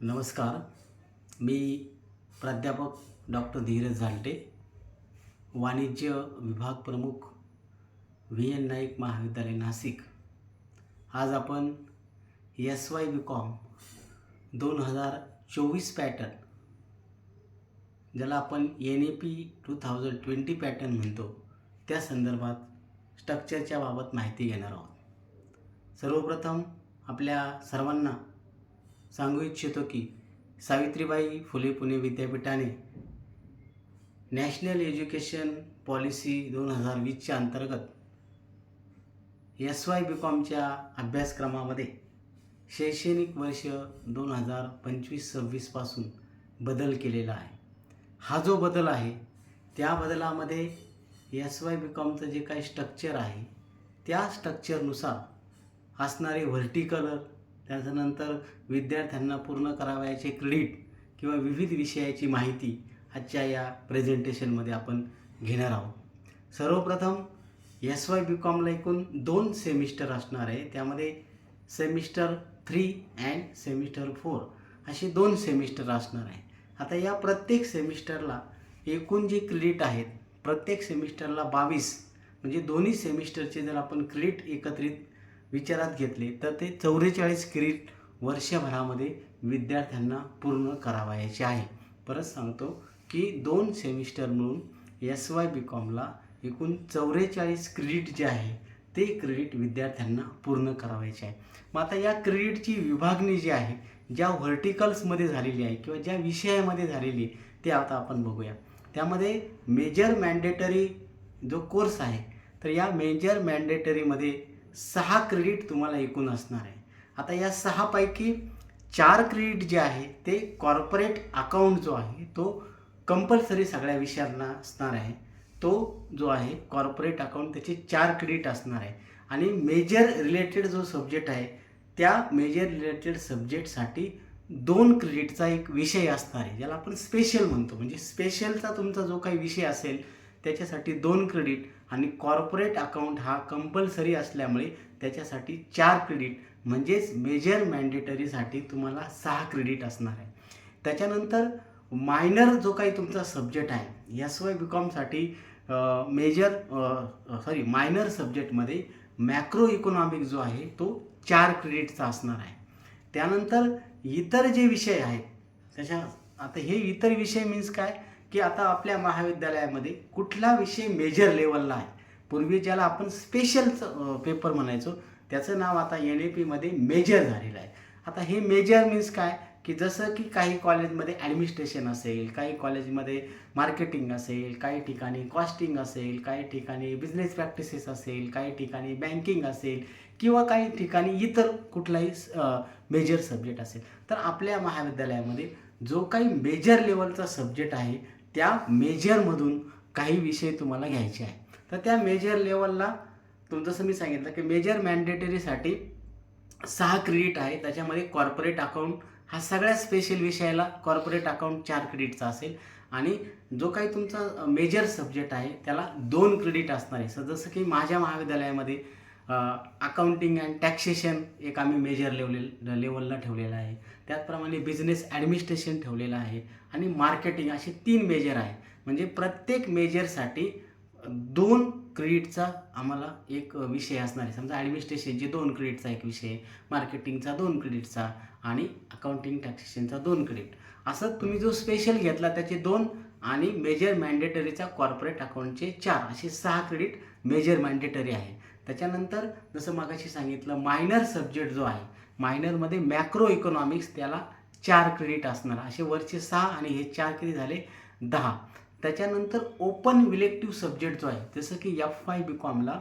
नमस्कार. मी प्राध्यापक डॉक्टर धीरज झालटे वाणिज्य विभाग प्रमुख व्ही एन नाईक महाविद्यालय नाशिक. आज आपण एस वाय बी कॉम दोन हजार चोवीस पॅटर्न ज्याला आपण N A P two thousand twenty pattern म्हणतो त्या संदर्भात स्ट्रक्चरच्या बाबत माहिती घेणार आहोत. सर्वप्रथम आपल्या सर्वांना सांगू इच्छितो की सावित्रीबाई फुले पुणे विद्यापीठाने नॅशनल एज्युकेशन पॉलिसी दोन हजार वीसच्या अंतर्गत एस वाय बी कॉमच्या अभ्यासक्रमामध्ये शैक्षणिक वर्ष दोन हजार पंचवीस सव्वीसपासून बदल केलेला आहे. हा जो बदल आहे त्या बदलामध्ये एस वाय बी कॉमचं जे काही स्ट्रक्चर आहे त्या स्ट्रक्चरनुसार असणारे व्हर्टिकलर त्याच्यानंतर विद्यार्थ्यांना पूर्ण करावयाचे क्रेडिट किंवा विविध विषयाची माहिती आजच्या या प्रेझेंटेशनमध्ये आपण घेणार आहोत. सर्वप्रथम एस वाय बी कॉमला एकूण दोन सेमिस्टर असणार आहे. त्यामध्ये semester three and semester four असे दोन सेमिस्टर असणार आहे. आता या प्रत्येक सेमिस्टरला एकूण जे क्रेडिट आहेत प्रत्येक सेमिस्टरला बावीस म्हणजे दोन्ही सेमिस्टरचे जर आपण क्रेडिट एकत्रित विचारात घेतले तर ते चौवेचाळीस क्रेडिट वर्षभरामध्ये विद्यार्थ्यांना पूर्ण करावायचे आहे. परत सांगतो की दोन सेमिस्टर म्हणून एस वाय बी कॉमला एकूण चौवेचाळीस क्रेडिट जे आहे ते क्रेडिट विद्यार्थ्यांना पूर्ण करावायचे आहे. मग आता या क्रेडिटची विभागणी जी आहे ज्या व्हर्टिकल्समध्ये झालेली आहे किंवा ज्या विषयामध्ये झालेली आहे ते आता आपण बघूया. त्यामध्ये मेजर मॅन्डेटरी जो कोर्स आहे तर या मेजर मॅन्डेटरीमध्ये सहा क्रेडिट तुम्हाला एकूण असणार आहे. आता या सहापैकी चार क्रेडिट जे आहे ते कॉर्पोरेट अकाउंट जो आहे तो कंपल्सरी सगळ्या विषयांना असणार आहे. तो जो आहे कॉर्पोरेट अकाउंट त्याचे चार क्रेडिट असणार आहे. आणि मेजर रिलेटेड जो सब्जेक्ट आहे त्या मेजर रिलेटेड सब्जेक्टसाठी दोन क्रेडिटचा एक विषय असणार आहे ज्याला आपण स्पेशल म्हणतो. म्हणजे स्पेशलचा तुमचा जो काही विषय असेल त्याच्यासाठी दोन क्रेडिट. आणि कॉर्पोरेट अकाउंट हा कंपल्सरी असल्यामुळे त्याच्यासाठी चार क्रेडिट म्हणजेच मेजर मॅन्डेटरीसाठी तुम्हाला सहा क्रेडिट असणार आहे. त्याच्यानंतर मायनर जो काही तुमचा सब्जेक्ट आहे एस वाय बी कॉमसाठी मेजर सॉरी मायनर सब्जेक्टमध्ये मॅक्रो इकॉनॉमिक जो आहे तो चार क्रेडिटचा असणार आहे. त्यानंतर इतर जे विषय आहेत त्याच्या आता हे इतर विषय मीन्स काय? की आता आपल्या महाविद्यालयामध्ये कुठला विषय मेजर लेवलला आहे? पूर्वी ज्याला आपण स्पेशल पेपर म्हणायचो त्याचं नाव आता एन ए पीमध्ये मेजर झालेलं आहे. आता हे मेजर मीन्स काय? की जसं की काही कॉलेजमध्ये ॲडमिनिस्ट्रेशन असेल काही कॉलेजमध्ये मार्केटिंग असेल काही ठिकाणी कॉस्टिंग असेल काही ठिकाणी बिझनेस प्रॅक्टिसेस असेल काही ठिकाणी बँकिंग असेल किंवा काही ठिकाणी इतर कुठलाही मेजर सब्जेक्ट असेल. तर आपल्या महाविद्यालयामध्ये जो काही मेजर लेवलचा सब्जेक्ट आहे त्या मेजरमधून काही विषय तुम्हाला घ्यायचे आहे तर त्या मेजर लेवलला तुम जसं मी सांगितलं की मेजर मॅन्डेटरीसाठी सहा क्रेडिट आहे. त्याच्यामध्ये कॉर्पोरेट अकाउंट हा सगळ्या स्पेशल विषयाला कॉर्पोरेट अकाउंट चार क्रेडिटचा असेल. आणि जो काही तुमचा मेजर सब्जेक्ट आहे त्याला दोन क्रेडिट असणार आहे. स जसं की माझ्या महाविद्यालयामध्ये अकाउंटिंग अँड टॅक्सेशन एक आम्ही मेजर लेवल लेवलला ठेवलेलं आहे. त्याचप्रमाणे बिझनेस ॲडमिनिस्ट्रेशन ठेवलेलं आहे. आणि मार्केटिंग असे तीन मेजर आहे. म्हणजे प्रत्येक मेजरसाठी दोन क्रेडिटचा आम्हाला एक विषय असणार आहे. समजा ॲडमिनिस्ट्रेशनचे दोन क्रेडिटचा एक विषय मार्केटिंगचा दोन क्रेडिटचा आणि अकाउंटिंग टॅक्सेशनचा दोन क्रेडिट असं तुम्ही जो स्पेशल घेतला त्याचे दोन आणि मेजर मॅन्डेटरीचा कॉर्पोरेट अकाउंटचे चार असे सहा क्रेडिट मेजर मॅन्डेटरी आहे. त्याच्यानंतर जसं मागाशी सांगितलं मायनर सब्जेक्ट जो आहे मायनरमध्ये मॅक्रो इकॉनॉमिक्स त्याला चार क्रेडिट असणार. असे वरचे सहा आणि हे चार किती झाले? दहा. त्याच्यानंतर ओपन विलेक्टिव्ह सब्जेक्ट जो आहे जसं की एफ वाय बी कॉमला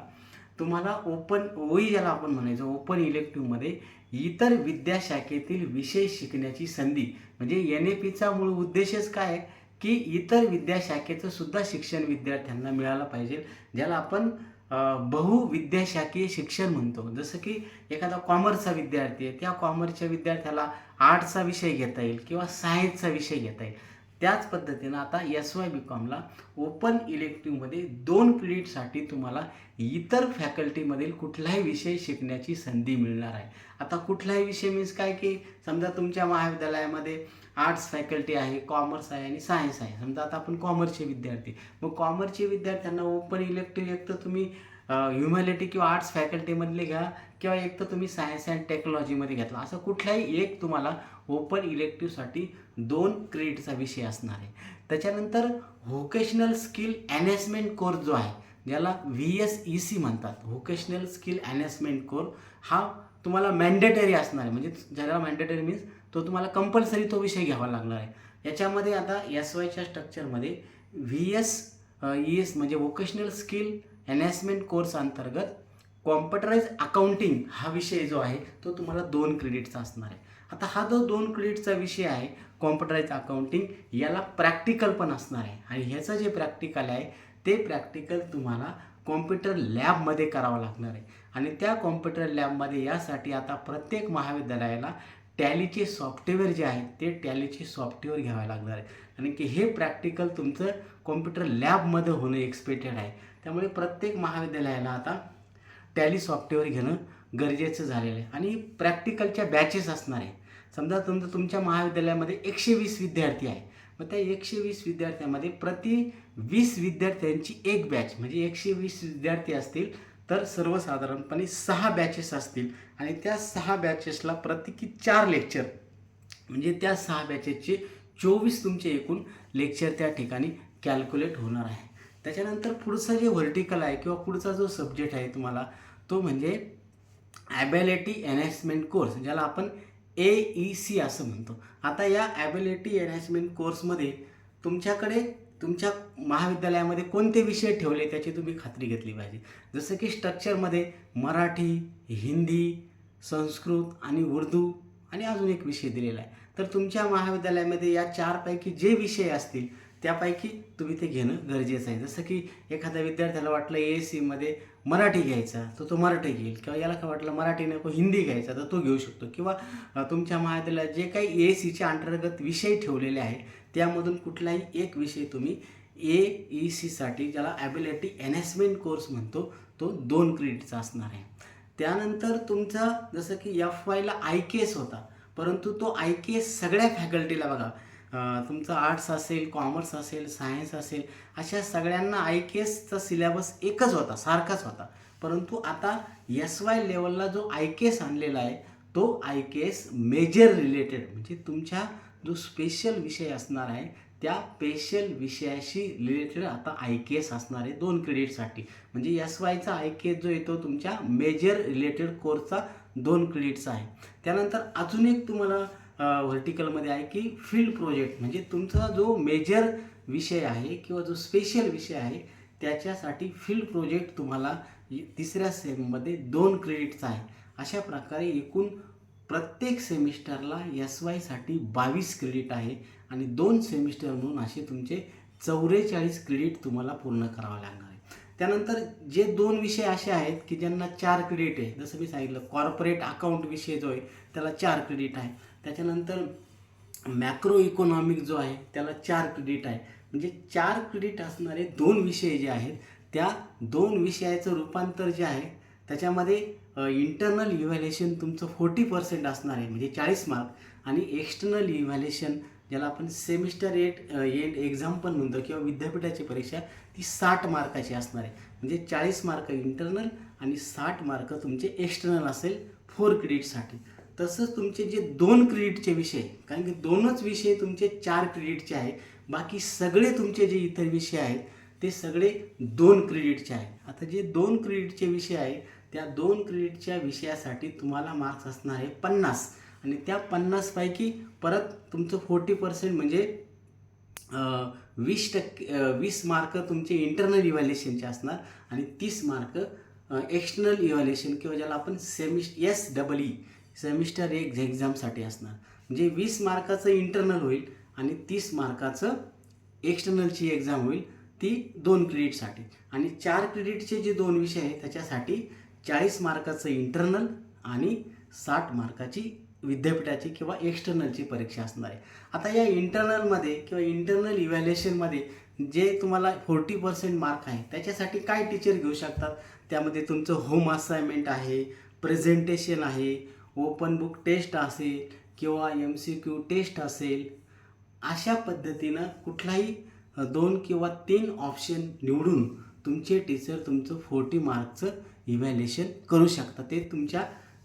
तुम्हाला ओपन ओई ज्याला आपण म्हणायचं ओपन इलेक्टिव्हमध्ये इतर विद्याशाखेतील विषय शिकण्याची संधी म्हणजे एन ए पीचा मूळ उद्देशच काय आहे? की इतर विद्याशाखेचं सुद्धा शिक्षण विद्यार्थ्यांना मिळालं पाहिजे ज्याला आपण बहुविद्याशाखीय शिक्षण म्हणतो. जसं की एखादा कॉमर्सचा विद्यार्थी आहे त्या कॉमर्सच्या विद्यार्थ्याला आर्टचा विषय घेता येईल किंवा सायन्सचा विषय घेता येईल. त्याच पद्धतीनं आता एस वाय बी कॉमला ओपन इलेक्टिव्हमध्ये दोन क्रेडिटसाठी तुम्हाला इतर फॅकल्टीमधील कुठलाही विषय शिकण्याची संधी मिळणार आहे. आता कुठलाही विषय मीन्स काय की समजा तुमच्या महाविद्यालयामध्ये आर्ट्स फॅकल्टी आहे कॉमर्स आहे आणि सायन्स आहे. समजा आता आपण कॉमर्सचे विद्यार्थी. मग कॉमर्सचे विद्यार्थ्यांना ओपन इलेक्टिव्ह एक तर तुम्ही ह्युमॅनिटी किंवा आर्ट्स फॅकल्टीमधले घ्या किंवा एक तर तुम्ही सायन्स अँड टेक्नॉलॉजीमध्ये घेतला. असं कुठलाही एक तुम्हाला ओपन इलेक्टिव्हसाठी दोन क्रेडिटचा विषय असणार आहे. त्याच्यानंतर व्होकेशनल स्किल ॲनेसमेंट कोर्स जो आहे ज्याला व्ही एस ई सी म्हणतात. व्होकेशनल स्किल ॲनेसमेंट कोर्स हा तुम्हाला मॅन्डेटरी असणार आहे. म्हणजे ज्याला मॅन्डेटरी मीन्स तो तुम्हाला कंपल्सरी तो विषय घ्यावा लागणार आहे. याच्यामध्ये आता एस वायच्या स्ट्रक्चरमध्ये व्ही एस ई एस म्हणजे व्होकेशनल स्किल एनॅसमेंट कोर्स अंतर्गत कॉम्प्युटराईज अकाउंटिंग हा विषय जो आहे तो तुम्हाला दोन क्रेडिटचा असणार आहे. आता हा जो दोन क्रेडिटचा विषय आहे कॉम्प्युटराईज अकाउंटिंग याला प्रॅक्टिकल पण असणार आहे. आणि ह्याचं जे प्रॅक्टिकल आहे ते प्रॅक्टिकल तुम्हाला कॉम्प्युटर लॅबमध्ये करावं लागणार आहे. आणि त्या कॉम्प्युटर लॅबमध्ये यासाठी आता प्रत्येक महाविद्यालयाला टॅलीचे सॉफ्टवेअर जे आहे ते टॅलीचे सॉफ्टवेअर घ्यावे लागणार आहे. आणि की हे प्रॅक्टिकल तुमचं कॉम्प्युटर लॅबमध्ये होणं एक्सपेक्टेड आहे. त्यामुळे प्रत्येक महाविद्यालयाला आता टॅली सॉफ्टवेअर घेणं गरजेचं झालेलं आहे. आणि प्रॅक्टिकलच्या बॅचेस असणार आहे. समजा तुमचं तुमच्या महाविद्यालयामध्ये एकशे वीस विद्यार्थी आहे. मग त्या एकशे वीस विद्यार्थ्यांमध्ये प्रति वीस विद्यार्थ्यांची एक बॅच म्हणजे एकशे वीस विद्यार्थी असतील तर सर्वसाधारणपणे सहा बॅचेस असतील. आणि त्या सहा बॅचेसला प्रत्येकी चार लेक्चर म्हणजे त्या सहा बॅचेसचे चोवीस तुमचे एकूण लेक्चर त्या ठिकाणी कॅल्क्युलेट होणार आहे. त्याच्यानंतर पुढचं जे व्हर्टिकल आहे किंवा पुढचा जो सब्जेक्ट आहे तुम्हाला तो म्हणजे ॲबॅलिटी एनहॅन्समेंट कोर्स ज्याला आपण ए ई सी असं म्हणतो. आता या ॲबिलिटी एनहॅन्समेंट कोर्समध्ये तुमच्याकडे तुमच्या महाविद्यालयामध्ये कोणते विषय ठेवले त्याची तुम्ही खात्री घेतली पाहिजे. जसं की स्ट्रक्चरमध्ये मराठी हिंदी संस्कृत आणि उर्दू आणि अजून एक विषय दिलेला आहे. तर तुमच्या महाविद्यालयामध्ये या चारपैकी जे विषय असतील त्यापैकी तुम्ही ते घेणं गरजेचं आहे. जसं की एखाद्या विद्यार्थ्याला वाटलं ए सीमध्ये मराठी घ्यायचा तर तो मराठी घेईल. किंवा याला काय वाटलं मराठी नको हिंदी घ्यायचा तर तो घेऊ शकतो. किंवा तुमच्या महाविद्यालयात जे काही ए सीचे सीच्या अंतर्गत विषय ठेवलेले आहे त्यामधून कुठलाही एक विषय तुम्ही ए ई सीसाठी ज्याला ॲबिलिटी एनहॅन्समेंट कोर्स म्हणतो तो दोन क्रेडिटचा असणार आहे. त्यानंतर तुमचा जसं की एफ वायला आय के एस होता परंतु तो आय के एस सगळ्या फॅकल्टीला बघा. तुमचं आर्ट्स असेल कॉमर्स असेल सायन्स असेल अशा सगळ्यांना आय के एसचा सिलेबस एकच होता सारखाच होता. परंतु आता एस वाय लेवलला जो आय के एस आणलेला आहे तो I K S major related म्हणजे तुमच्या जो स्पेशल विषय असणार आहे त्या स्पेशल विषयाशी रिलेटेड आता आय के एस असणार आहे दोन क्रेडिटसाठी म्हणजे एस वायचा आय के एस जो येतो तुमच्या मेजर रिलेटेड कोर्सचा दोन क्रेडिटचा आहे. त्यानंतर अजून एक तुम्हाला व्हर्टिकलमध्ये आहे की फील्ड प्रोजेक्ट म्हणजे तुमचा जो मेजर विषय आहे किंवा जो स्पेशल विषय आहे त्याच्यासाठी फील्ड प्रोजेक्ट तुम्हाला तिसऱ्या सेममध्ये दोन क्रेडिटचा आहे. अशा प्रकारे एकूण प्रत्येक सेमिस्टरला एस वायसाठी बावीस क्रेडिट आहे आणि दोन सेमिस्टर म्हणून असे तुमचे चौवेचाळीस क्रेडिट तुम्हाला पूर्ण करावं लागणार. त्यानंतर जे दोन विषय असे आहेत की ज्यांना चार क्रेडिट आहे जसं मी सांगितलं कॉर्पोरेट अकाउंट विषय जो आहे त्याला चार क्रेडिट आहे. त्याच्यानंतर मॅक्रो इकॉनॉमिक जो आहे त्याला चार क्रेडिट आहे. म्हणजे चार क्रेडिट असणारे दोन विषय जे आहेत त्या दोन विषयाचं रूपांतर जे आहे त्याच्यामध्ये इंटरनल इव्हॅल्युएशन तुमचं फोर्टी पर्सेंट असणार आहे म्हणजे चाळीस मार्क आणि एक्स्टर्नल इव्हॅल्युएशन ज्याला आपण सेमिस्टर एट एंड एक्झाम पण म्हणतो किंवा विद्यापीठाची परीक्षा ती साठ मार्काची असणार आहे. म्हणजे चाळीस मार्क इंटरनल आणि साठ मार्क तुमचे एक्सटर्नल असेल फोर क्रेडिटसाठी तसंच तुमचे जे दोन क्रेडिटचे विषय कारण की दोनच विषय तुमचे चार क्रेडिटचे आहे बाकी सगळे तुमचे जे इतर विषय आहेत ते सगळे दोन क्रेडिटचे आहेत. आता जे दोन क्रेडिटचे विषय आहे त्या दोन क्रेडिटच्या विषयासाठी तुम्हाला मार्क्स असणार आहे पन्नास. आणि त्या पन्नासपैकी परत तुमचं फोर्टी पर्सेंट म्हणजे वीस टक्के वीस मार्क तुमचे इंटरनल इव्हॅल्युएशनचे असणार आणि तीस मार्क एक्सटर्नल इव्हॅल्युएशन किंवा ज्याला आपण सेमिस एस डबल ई सेमिस्टर एक एक्झामसाठी असणार. म्हणजे वीस मार्काचं इंटरनल होईल आणि तीस मार्काचं एक्सटर्नलची एक्झाम होईल ती दोन क्रेडिटसाठी आणि चार क्रेडिटचे जे दोन विषय आहेत त्याच्यासाठी चाळीस मार्काचं इंटरनल आणि साठ मार्काची विद्यापीठाची किंवा एक्सटर्नलची परीक्षा असणार आहे. आता या इंटरनलमध्ये किंवा इंटरनल इव्हॅल्युएशनमध्ये जे तुम्हाला फोर्टी पर्सेंट मार्क आहे त्याच्यासाठी काय टीचर घेऊ शकतात? त्यामध्ये तुमचं होम असाइनमेंट आहे प्रेझेंटेशन आहे ओपन बुक टेस्ट असेल किंवा एम सी क्यू टेस्ट असेल अशा पद्धतीनं कुठलाही दोन किंवा तीन ऑप्शन निवडून तुमचे टीचर तुमचं फोर्टी मार्कचं इव्हॅल्युएशन करू शकतात. ते तुमच्या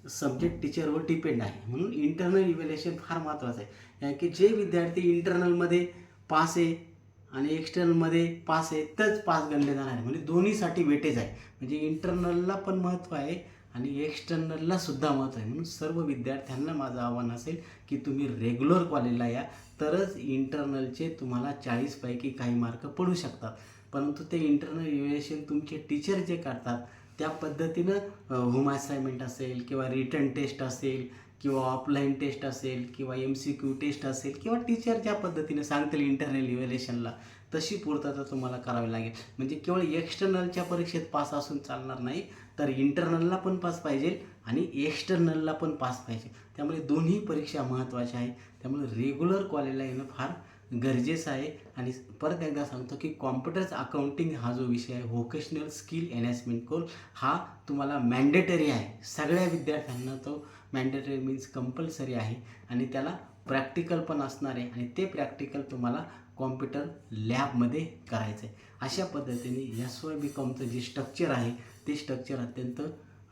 सब्जेक्ट टीचरवर डिपेंड आहे. म्हणून इंटरनल इव्हॅल्युएशन फार महत्त्वाचं आहे. कारण की जे विद्यार्थी इंटरनलमध्ये पास आहे आणि एक्सटर्नलमध्ये पास आहे तरच पास गणले जाणार आहे. म्हणजे दोन्हीसाठी वेटेज आहे. म्हणजे इंटरनलला पण महत्त्व आहे आणि एक्सटर्नलला सुद्धा महत्त्व आहे. म्हणून सर्व विद्यार्थ्यांना माझं आव्हान असेल की तुम्ही रेग्युलर कॉलेजला या. तरच इंटरनलचे तुम्हाला चाळीसपैकी काही मार्क पडू शकतात. परंतु ते इंटरनल इव्हॅल्युएशन तुमचे टीचर जे करतात त्या पद्धतीनं होम असाइनमेंट असेल किंवा रिटर्न टेस्ट असेल किंवा ऑफलाईन टेस्ट असेल किंवा एम सी क्यू टेस्ट असेल किंवा टीचर ज्या पद्धतीने सांगतील इंटरनल इव्हॅल्युएशनला तशी पूर्तता तुम्हाला करावी लागेल. म्हणजे केवळ एक्सटर्नलच्या परीक्षेत पास असून चालणार नाही तर इंटरनलला पण पास पाहिजे आणि एक्सटर्नलला पण पास पाहिजे. त्यामुळे दोन्ही परीक्षा महत्त्वाच्या आहे त्यामुळे रेग्युलर कॉलेजला येणं फार गरजेचं आहे. आणि परत एकदा सांगतो की कॉम्प्युटर्स अकाउंटिंग हा जो विषय आहे व्होकेशनल स्किल एनहॅन्समेंट कोर्स हा तुम्हाला मॅन्डेटरी आहे. सगळ्या विद्यार्थ्यांना तो मॅन्डेटरी मीन्स कंपल्सरी आहे. आणि त्याला प्रॅक्टिकल पण असणार आहे. आणि ते प्रॅक्टिकल तुम्हाला कॉम्प्युटर लॅबमध्ये करायचं आहे अशा पद्धतीने एस वाय बी कॉमचं जे स्ट्रक्चर आहे ते स्ट्रक्चर अत्यंत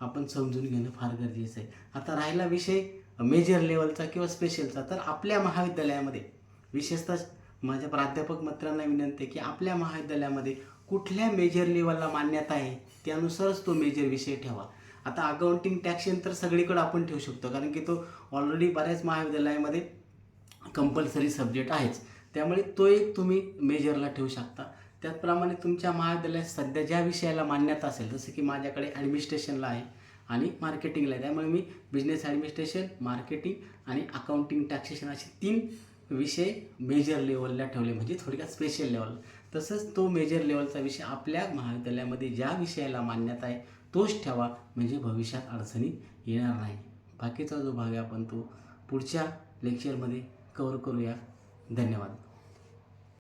आपण समजून घेणं फार गरजेचं आहे. आता राहिला विषय मेजर लेवलचा किंवा स्पेशलचा तर आपल्या महाविद्यालयामध्ये विशेषतः माझ्या प्राध्यापक मित्रांना विनंती आहे की आपल्या महाविद्यालयामध्ये कुठल्या मेजर लेवलला मान्यता आहे त्यानुसारच तो मेजर विषय ठेवा. आता अकाउंटिंग टॅक्शन तर सगळीकडे आपण ठेवू शकतो कारण की तो ऑलरेडी बऱ्याच महाविद्यालयामध्ये कंपल्सरी सब्जेक्ट आहेच. त्यामुळे तो एक तुम्ही मेजरला ठेवू शकता. त्याचप्रमाणे तुमच्या महाविद्यालयात सध्या ज्या विषयाला मान्यता असेल जसं की माझ्याकडे ॲडमिनिस्ट्रेशनला आहे आणि मार्केटिंगला आहे. त्यामुळे मी बिझनेस ॲडमिनिस्ट्रेशन मार्केटिंग आणि अकाउंटिंग टॅक्सेशन असे तीन विषय मेजर लेवलला ठेवले म्हणजे थोडक्यात स्पेशल लेवल तसंच तो मेजर लेवलचा विषय आपल्या महाविद्यालयामध्ये ज्या विषयाला मान्यता आहे तोच ठेवा म्हणजे भविष्यात अडचणी येणार नाही. बाकीचा जो भाग आहे आपण तो पुढच्या लेक्चरमध्ये कवर करूया. धन्यवाद.